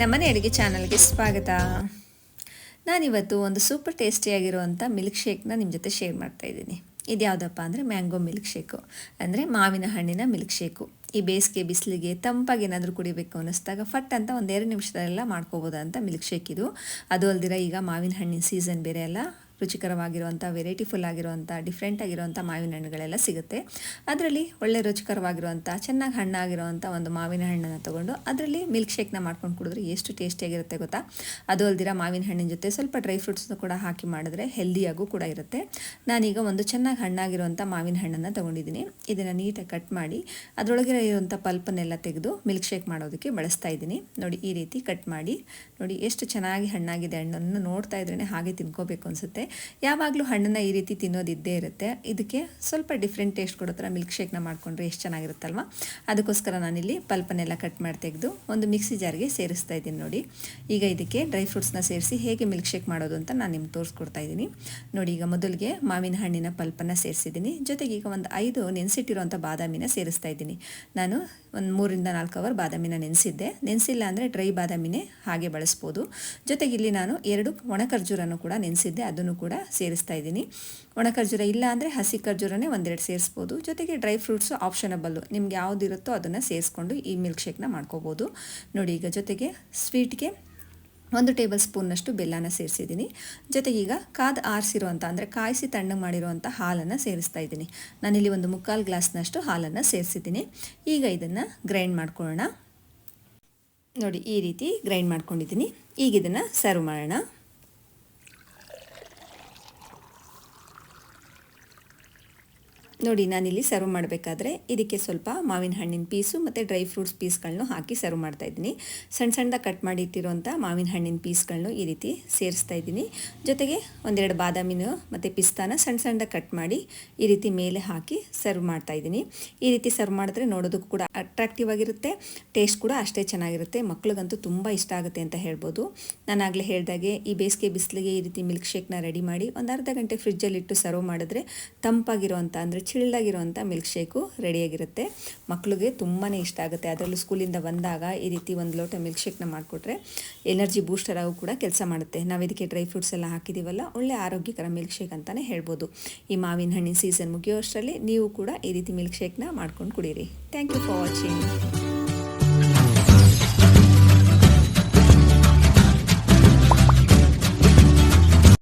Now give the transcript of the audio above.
ನಮ್ಮನೆ ಅಡುಗೆ ಚಾನಲ್ಗೆ ಸ್ವಾಗತ. ನಾನಿವತ್ತು ಒಂದು ಸೂಪರ್ ಟೇಸ್ಟಿಯಾಗಿರುವಂಥ ಮಿಲ್ಕ್ ಶೇಕ್ನ ನಿಮ್ಮ ಜೊತೆ ಶೇರ್ ಮಾಡ್ತಾ ಇದ್ದೀನಿ. ಇದು ಯಾವುದಪ್ಪ ಅಂದರೆ ಮ್ಯಾಂಗೋ ಮಿಲ್ಕ್ ಶೇಕು ಅಂದರೆ ಮಾವಿನ ಹಣ್ಣಿನ ಮಿಲ್ಕ್ ಶೇಕು ಈ ಬೇಸಿಗೆ ಬಿಸಿಲಿಗೆ ತಂಪಾಗಿ ಏನಾದರೂ ಕುಡಿಬೇಕು ಅನ್ನಿಸ್ದಾಗ ಫಟ್ ಅಂತ ಒಂದೆರಡು ನಿಮಿಷದಲ್ಲೆಲ್ಲ ಮಾಡ್ಕೋಬೋದಂತ ಮಿಲ್ಕ್ ಶೇಕ್ ಇದು. ಅದು ಅಲ್ದಿರ ಈಗ ಮಾವಿನ ಹಣ್ಣಿನ ಸೀಸನ್ ಬೇರೆ ಅಲ್ಲ. ರುಚಿಕರವಾಗಿರುವಂಥ ವೆರೈಟಿಫುಲ್ ಆಗಿರುವಂಥ ಡಿಫ್ರೆಂಟ್ ಆಗಿರುವಂಥ ಮಾವಿನ ಹಣ್ಣುಗಳೆಲ್ಲ ಸಿಗುತ್ತೆ. ಅದರಲ್ಲಿ ಒಳ್ಳೆ ರುಚಿಕರವಾಗಿರುವಂಥ, ಚೆನ್ನಾಗಿ ಹಣ್ಣಾಗಿರುವಂಥ ಒಂದು ಮಾವಿನ ಹಣ್ಣನ್ನು ತೊಗೊಂಡು ಅದರಲ್ಲಿ ಮಿಲ್ಕ್ ಶೇಕ್ನ ಮಾಡ್ಕೊಂಡು ಕುಡಿದ್ರೆ ಎಷ್ಟು ಟೇಸ್ಟಿಯಾಗಿರುತ್ತೆ ಗೊತ್ತಾ? ಅದು ಅಲ್ದಿರ ಮಾವಿನ ಹಣ್ಣಿನ ಜೊತೆ ಸ್ವಲ್ಪ ಡ್ರೈ ಫ್ರೂಟ್ಸ್ನ ಕೂಡ ಹಾಕಿ ಮಾಡಿದ್ರೆ ಹೆಲ್ದಿಯಾಗೂ ಕೂಡ ಇರುತ್ತೆ. ನಾನೀಗ ಒಂದು ಚೆನ್ನಾಗಿ ಹಣ್ಣಾಗಿರುವಂಥ ಮಾವಿನ ಹಣ್ಣನ್ನು ತೊಗೊಂಡಿದ್ದೀನಿ. ಇದನ್ನು ನೀಟಾಗಿ ಕಟ್ ಮಾಡಿ ಅದರೊಳಗೆ ಇರುವಂಥ ಪಲ್ಪನ್ನೆಲ್ಲ ತೆಗೆದು ಮಿಲ್ಕ್ ಶೇಕ್ ಮಾಡೋದಕ್ಕೆ ಬಳಸ್ತಾ ಇದ್ದೀನಿ. ನೋಡಿ, ಈ ರೀತಿ ಕಟ್ ಮಾಡಿ, ನೋಡಿ, ಎಷ್ಟು ಚೆನ್ನಾಗಿ ಹಣ್ಣಾಗಿದೆ ಹಣ್ಣನ್ನು ನೋಡ್ತಾ ಇದ್ರೇ ಹಾಗೆ ತಿನ್ಕೋಬೇಕು ಅನಿಸುತ್ತೆ. ಯಾವಾಗಲೂ ಹಣ್ಣನ್ನು ಈ ರೀತಿ ತಿನ್ನೋದಿದ್ದೇ ಇರುತ್ತೆ. ಇದಕ್ಕೆ ಸ್ವಲ್ಪ ಡಿಫ್ರೆಂಟ್ ಟೇಸ್ಟ್ ಕೊಡೋ ಥರ ಮಿಲ್ಕ್ ಶೇಕ್ನ ಮಾಡಿಕೊಂಡ್ರೆ ಎಷ್ಟು ಚೆನ್ನಾಗಿರುತ್ತಲ್ವ? ಅದಕ್ಕೋಸ್ಕರ ನಾನಿಲ್ಲಿ ಪಲ್ಪನ್ನೆಲ್ಲ ಕಟ್ ಮಾಡಿ ತೆಗೆದು ಒಂದು ಮಿಕ್ಸಿ ಜಾರ್ಗೆ ಸೇರಿಸ್ತಾ ಇದ್ದೀನಿ ನೋಡಿ. ಈಗ ಇದಕ್ಕೆ ಡ್ರೈ ಫ್ರೂಟ್ಸ್ನ ಸೇರಿಸಿ ಹೇಗೆ ಮಿಲ್ಕ್ ಶೇಕ್ ಮಾಡೋದು ಅಂತ ನಾನು ನಿಮ್ಗೆ ತೋರಿಸ್ಕೊಡ್ತಾ ಇದ್ದೀನಿ. ನೋಡಿ, ಈಗ ಮೊದಲಿಗೆ ಮಾವಿನ ಹಣ್ಣಿನ ಪಲ್ಪನ್ನು ಸೇರಿಸಿದ್ದೀನಿ. ಜೊತೆಗೆ ಈಗ ಒಂದು ಐದು ನೆನೆಸಿಟ್ಟಿರುವಂಥ ಬಾದಾಮಿನ ಸೇರಿಸ್ತಾ ಇದ್ದೀನಿ. ನಾನು ಒಂದು ಮೂರಿಂದ ನಾಲ್ಕು ಅವರ್ ಬಾದಾಮಿನ ನೆನೆಸಿದ್ದೆ. ನೆನೆಸಿಲ್ಲ ಅಂದರೆ ಡ್ರೈ ಬಾದಾಮಿನೇ ಹಾಗೆ ಬಳಸ್ಬೋದು. ಜೊತೆಗೆ ಇಲ್ಲಿ ನಾನು ಎರಡು ಒಣ ಖರ್ಜೂರನ್ನು ಕೂಡ ನೆನೆಸಿದ್ದೆ. ಅದನ್ನು ಕೂಡ ಸೇರಿಸ್ತಾ ಇದ್ದೀನಿ. ಒಣ ಖರ್ಜೂರ ಇಲ್ಲ ಅಂದರೆ ಹಸಿ ಖರ್ಜೂರನೇ ಒಂದೆರಡು ಸೇರಿಸ್ಬೋದು. ಜೊತೆಗೆ ಡ್ರೈ ಫ್ರೂಟ್ಸು ಆಪ್ಷನಬಲ್ಲು. ನಿಮ್ಗೆ ಯಾವುದಿರುತ್ತೋ ಅದನ್ನು ಸೇರಿಸ್ಕೊಂಡು ಈ ಮಿಲ್ಕ್ ಶೇಕ್ನ ಮಾಡ್ಕೋಬೋದು. ನೋಡಿ ಈಗ ಜೊತೆಗೆ ಸ್ವೀಟ್ಗೆ ಒಂದು ಟೇಬಲ್ ಸ್ಪೂನ್ನಷ್ಟು ಬೆಲ್ಲನ ಸೇರಿಸಿದ್ದೀನಿ. ಜೊತೆಗೆ ಈಗ ಕಾದ ಆರಿಸಿರುವಂಥ ಅಂದರೆ ಕಾಯಿಸಿ ತಣ್ಣಗೆ ಮಾಡಿರುವಂಥ ಹಾಲನ್ನು ಸೇರಿಸ್ತಾ ಇದ್ದೀನಿ. ನಾನಿಲ್ಲಿ ಒಂದು ಮುಕ್ಕಾಲು ಗ್ಲಾಸ್ನಷ್ಟು ಹಾಲನ್ನು ಸೇರಿಸಿದ್ದೀನಿ. ಈಗ ಇದನ್ನು ಗ್ರೈಂಡ್ ಮಾಡ್ಕೊಳ್ಳೋಣ. ನೋಡಿ ಈ ರೀತಿ ಗ್ರೈಂಡ್ ಮಾಡ್ಕೊಂಡಿದ್ದೀನಿ. ಈಗ ಇದನ್ನು ಸರ್ವ್ ಮಾಡೋಣ. ನೋಡಿ, ನಾನಿಲ್ಲಿ ಸರ್ವ್ ಮಾಡಬೇಕಾದ್ರೆ ಇದಕ್ಕೆ ಸ್ವಲ್ಪ ಮಾವಿನ ಹಣ್ಣಿನ ಪೀಸು ಮತ್ತು ಡ್ರೈ ಫ್ರೂಟ್ಸ್ ಪೀಸ್ಗಳನ್ನು ಹಾಕಿ ಸರ್ವ್ ಮಾಡ್ತಾ ಇದ್ದೀನಿ. ಸಣ್ಣ ಸಣ್ಣದಾಗಿ ಕಟ್ ಮಾಡಿ ಇಟ್ಟಿರುವಂಥ ಮಾವಿನ ಹಣ್ಣಿನ ಪೀಸ್ಗಳನ್ನು ಈ ರೀತಿ ಸೇರಿಸ್ತಾ ಇದ್ದೀನಿ. ಜೊತೆಗೆ ಒಂದೆರಡು ಬಾದಾಮಿನ ಮತ್ತು ಪಿಸ್ತಾನ ಸಣ್ಣ ಸಣ್ಣದಾಗಿ ಕಟ್ ಮಾಡಿ ಈ ರೀತಿ ಮೇಲೆ ಹಾಕಿ ಸರ್ವ್ ಮಾಡ್ತಾ ಇದ್ದೀನಿ. ಈ ರೀತಿ ಸರ್ವ್ ಮಾಡಿದ್ರೆ ನೋಡೋದಕ್ಕೂ ಕೂಡ ಅಟ್ರಾಕ್ಟಿವ್ ಆಗಿರುತ್ತೆ ಟೇಸ್ಟ್ ಕೂಡ ಅಷ್ಟೇ ಚೆನ್ನಾಗಿರುತ್ತೆ, ಮಕ್ಳಿಗಂತೂ ತುಂಬ ಇಷ್ಟ ಆಗುತ್ತೆ ಅಂತ ಹೇಳ್ಬೋದು. ನಾನಾಗಲೇ ಹೇಳಿದಾಗೆ ಈ ಬೇಸಿಗೆ ಬಿಸಿಲಿಗೆ ಈ ರೀತಿ ಮಿಲ್ಕ್ ಶೇಕ್ನ ರೆಡಿ ಮಾಡಿ ಒಂದು ಅರ್ಧ ಗಂಟೆ ಫ್ರಿಜ್ಜಲ್ಲಿಟ್ಟು ಸರ್ವ್ ಮಾಡಿದ್ರೆ ತಂಪಾಗಿರುವಂಥ ಅಂದರೆ ಚಿಳ್ಳಾಗಿರುವಂಥ ಮಿಲ್ಕ್ ಶೇಕು ರೆಡಿಯಾಗಿರುತ್ತೆ. ಮಕ್ಕಳಿಗೆ ತುಂಬಾ ಇಷ್ಟ ಆಗುತ್ತೆ. ಅದರಲ್ಲೂ ಸ್ಕೂಲಿಂದ ಬಂದಾಗ ಈ ರೀತಿ ಒಂದು ಲೋಟ ಮಿಲ್ಕ್ ಶೇಕ್ನ ಮಾಡಿಕೊಟ್ರೆ ಎನರ್ಜಿ ಬೂಸ್ಟರ್ ಆಗು ಕೂಡ ಕೆಲಸ ಮಾಡುತ್ತೆ. ನಾವು ಇದಕ್ಕೆ ಡ್ರೈ ಫ್ರೂಟ್ಸ್ ಎಲ್ಲ ಹಾಕಿದ್ದೀವಲ್ಲ ಒಳ್ಳೆ ಆರೋಗ್ಯಕರ ಮಿಲ್ಕ್ ಶೇಕ್ ಅಂತಲೇ ಹೇಳ್ಬೋದು. ಈ ಮಾವಿನ ಹಣ್ಣಿನ ಸೀಸನ್ ಮುಗಿಯೋ ಅಷ್ಟರಲ್ಲಿ ನೀವು ಕೂಡ ಈ ರೀತಿ ಮಿಲ್ಕ್ ಶೇಕ್ನ ಮಾಡ್ಕೊಂಡು ಕುಡೀರಿ. Thank you for watching.